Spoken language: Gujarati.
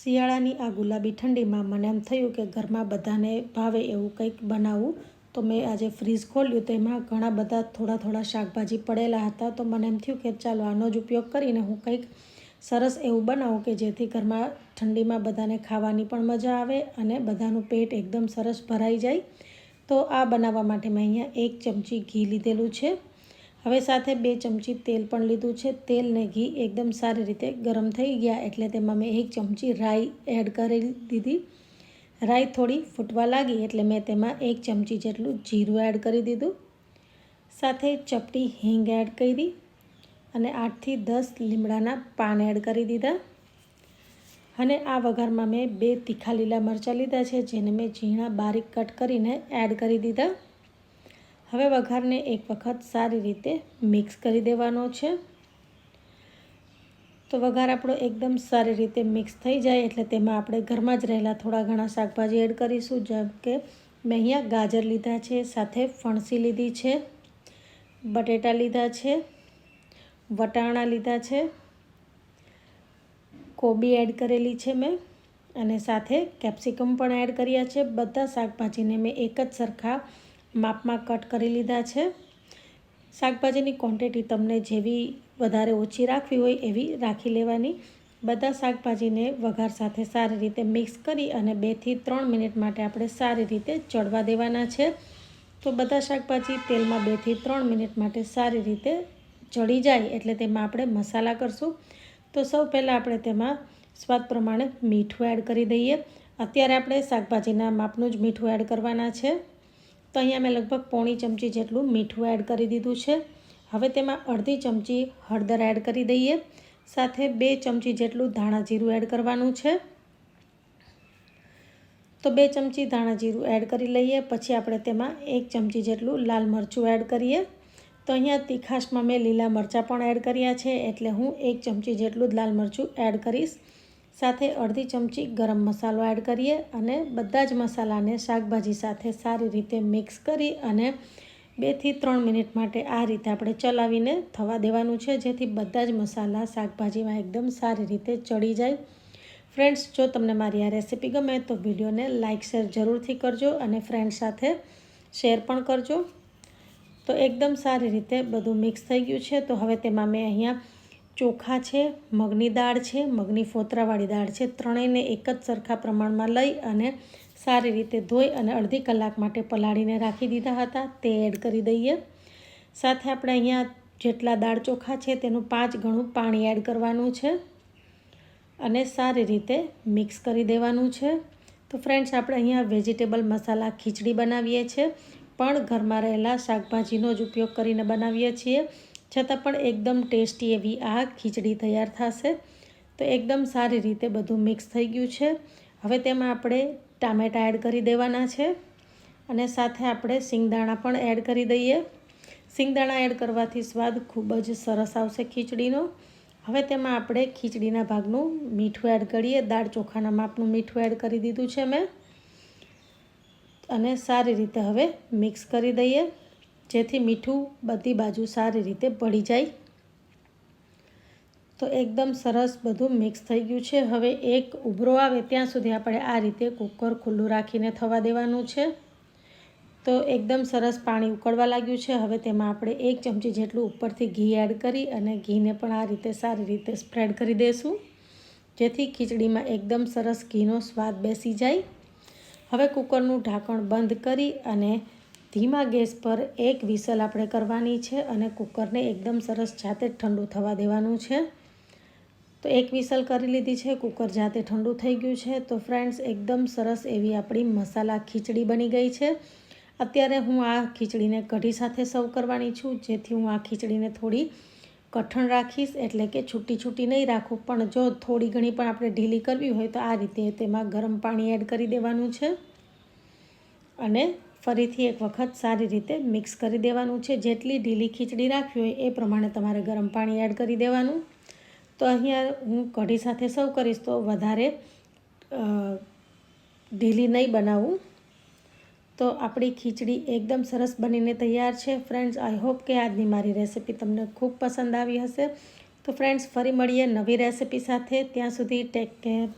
શિયાળાની આ ગુલાબી ઠંડીમાં મને એમ થયું કે ઘરમાં બધાને ભાવે એવું કંઈક બનાવવું તો મેં આજે ફ્રીજ ખોલ્યું, તો એમાં ઘણા બધા થોડા થોડા શાકભાજી પડેલા હતા, તો મને એમ થયું કે ચાલો આનો જ ઉપયોગ કરીને હું કંઈક સરસ એવું બનાવું કે જેથી ઘરમાં ઠંડીમાં બધાને ખાવાની પણ મજા આવે અને બધાનું પેટ એકદમ સરસ ભરાઈ જાય. તો આ બનાવવા માટે મેં અહીંયા એક ચમચી ઘી લીધેલું છે. હવે સાથે બે ચમચી તેલ પણ લીધું છે. તેલ ને ઘી એકદમ સારી રીતે ગરમ થઈ ગયા એટલે તેમાં મેં એક ચમચી રાઈ એડ કરી દીધી. રાઈ થોડી ફૂટવા લાગી એટલે મેં તેમાં એક ચમચી જેટલું જીરું એડ કરી દીધું. સાથે ચપટી હિંગ એડ કરી અને આઠથી દસ લીમડાના પાન એડ કરી દીધા. અને આ વઘારમાં મેં બે તીખા લીલા મરચાં લીધા છે, જેને મેં ઝીણા બારીક કટ કરીને એડ કરી દીધા. હવે વઘારને એક વખત સારી રીતે મિક્સ કરી દેવાનો છે. તો વઘાર આપણો એકદમ સારી રીતે મિક્સ થઈ જાય એટલે તેમાં આપણે ઘરમાં જ રહેલા થોડા ઘણા શાકભાજી એડ કરીશું. જેમ કે મેં અહીંયા ગાજર લીધા છે, સાથે ફણસી લીધી છે, બટેટા લીધા છે, વટાણા લીધા છે, કોબી એડ કરેલી છે મેં, અને સાથે કેપ્સિકમ પણ એડ કર્યા છે. બધા શાકભાજીને મેં એક જ સરખા માપમાં કટ કરી લીધા છે. શાકભાજીની ક્વોન્ટિટી તમને જેવી વધારે ઓછી રાખવી હોય એવી રાખી લેવાની. બધા શાકભાજીને વઘાર સાથે સારી રીતે મિક્સ કરી અને બેથી ત્રણ મિનિટ માટે આપણે સારી રીતે ચડવા દેવાના છે. તો બધા શાકભાજી તેલમાં બેથી ત્રણ મિનિટ માટે સારી રીતે ચડી જાય એટલે તેમાં આપણે મસાલા કરશું. તો સૌ પહેલાં આપણે તેમાં સ્વાદ પ્રમાણે મીઠું એડ કરી દઈએ. અત્યારે આપણે શાકભાજીના માપનું જ મીઠું એડ કરવાના છે. તો અહીંયા મેં લગભગ પોણી ચમચી જેટલું મીઠું એડ કરી દીધું છે. હવે તેમાં અડધી ચમચી હળદર એડ કરી દઈએ. સાથે બે ચમચી જેટલું ધાણા જીરું એડ કરવાનું છે. તો બે ચમચી ધાણા જીરું એડ કરી લઈએ. પછી આપણે તેમાં એક ચમચી જેટલું લાલ મરચું એડ કરીએ. તો અહીંયા તીખાશમાં મેં લીલા મરચાં પણ એડ કર્યા છે. એટલે હું એક ચમચી જેટલું લાલ મરચું એડ કરીશ. સાથે અડધી ચમચી ગરમ મસાલો એડ કરીએ અને બધા જ મસાલાને શાકભાજી સાથે સારી રીતે મિક્સ કરી અને બેથી ત્રણ મિનિટ માટે આ રીતે આપણે ચલાવીને થવા દેવાનું છે, જેથી બધા જ મસાલા શાકભાજીમાં એકદમ સારી રીતે ચડી જાય. ફ્રેન્ડ્સ, જો તમને મારી આ રેસીપી ગમે તો વિડીયોને લાઇક શેર જરૂરથી કરજો અને ફ્રેન્ડ સાથે શેર પણ કરજો. તો એકદમ સારી રીતે બધું મિક્સ થઈ ગયું છે. તો હવે તેમાં મેં અહીંયા ચોખા છે, મગની દાળ છે, મગની ફોતરાવાળી દાળ છે, ત્રણેયને એક જ સરખા પ્રમાણમાં લઈ અને સારી રીતે ધોઈ અને અડધી કલાક માટે પલાળીને રાખી દીધા હતા. તે એડ કરી દઈએ. સાથે આપણે અહીંયા જેટલા દાળ ચોખા છે, તેનું પાંચ ગણું પાણી એડ કરવાનું છે અને સારી રીતે મિક્સ કરી દેવાનું છે. તો ફ્રેન્ડ્સ, આપણે અહીંયા વેજીટેબલ મસાલા ખીચડી બનાવીએ છીએ પણ ઘરમાં રહેલા શાકભાજીનો જ ઉપયોગ કરીને બનાવીએ છીએ. છતાં પણ એકદમ ટેસ્ટી એવી આ ખીચડી તૈયાર થશે. તો એકદમ સારી રીતે બધું મિક્સ થઈ ગયું છે. હવે તેમાં આપણે ટામેટાં એડ કરી દેવાના છે અને સાથે આપણે સિંગદાણા પણ એડ કરી દઈએ. સિંગદાણા એડ કરવાથી સ્વાદ ખૂબ જ સરસ આવશે ખીચડીનો. હવે તેમાં આપણે ખીચડીના ભાગનું મીઠું એડ કરીએ. દાળ ચોખાના માપનું મીઠું એડ કરી દીધું છે મેં. અને સારી રીતે હવે મિક્સ કરી દઈએ. જેથી મીઠું બધી બાજુ સારી રીતે ભળી જાય. તો એકદમ સરસ બધું મિક્સ થઈ ગયું છે. હવે એક ઉભરો આવે ત્યાં સુધી આપણે આ રીતે કુકર ખુલ્લું રાખીને થવા દેવાનું છે. તો એકદમ સરસ પાણી ઉકળવા લાગ્યું છે. હવે તેમાં આપણે એક ચમચી જેટલું ઉપરથી ઘી એડ કરી અને ઘીને પણ આ રીતે સારી રીતે સ્પ્રેડ કરી દઈશું જેથી ખીચડીમાં એકદમ સરસ ઘીનો સ્વાદ બેસી જાય. હવે કુકરનું ઢાંકણ બંધ કરી અને ધીમા ગેસ પર એક વિસલ આપણે કરવાની છે અને કુકરને એકદમ સરસ જાતે ઠંડુ થવા દેવાનું છે. તો એક વિસલ કરી લીધી છે, કુકર જાતે ઠંડુ થઈ ગયું છે. તો ફ્રેન્ડ્સ, એકદમ સરસ એવી આપણી મસાલા ખીચડી બની ગઈ છે. અત્યારે હું આ ખીચડીને કઢી સાથે સર્વ કરવાની છું. જેથી હું આ ખીચડીને થોડી કઠણ રાખીશ, એટલે કે છૂટી છૂટી નહીં રાખું. પણ જો થોડી ઘણી પણ આપણે ઢીલી કરવી હોય તો આ રીતે તેમાં ગરમ પાણી એડ કરી દેવાનું છે. અને ફરીથી એક વખત સારી રીતે મિક્સ કરી દેવાનું છે. જેટલી ઢીલી ખીચડી રાખવી હોય એ પ્રમાણે તમારે ગરમ પાણી એડ કરી દેવાનું. તો અહીંયા હું કઢી સાથે સર્વ કરીશ તો વધારે ઢીલી નહીં બનાવું. તો આપણી ખીચડી એકદમ સરસ બનીને તૈયાર છે. ફ્રેન્ડ્સ, આઈ હોપ કે આજની મારી રેસિપી તમને ખૂબ પસંદ આવી હશે. તો ફ્રેન્ડ્સ, ફરી મળીએ નવી રેસિપી સાથે. ત્યાં સુધી ટેક કેર.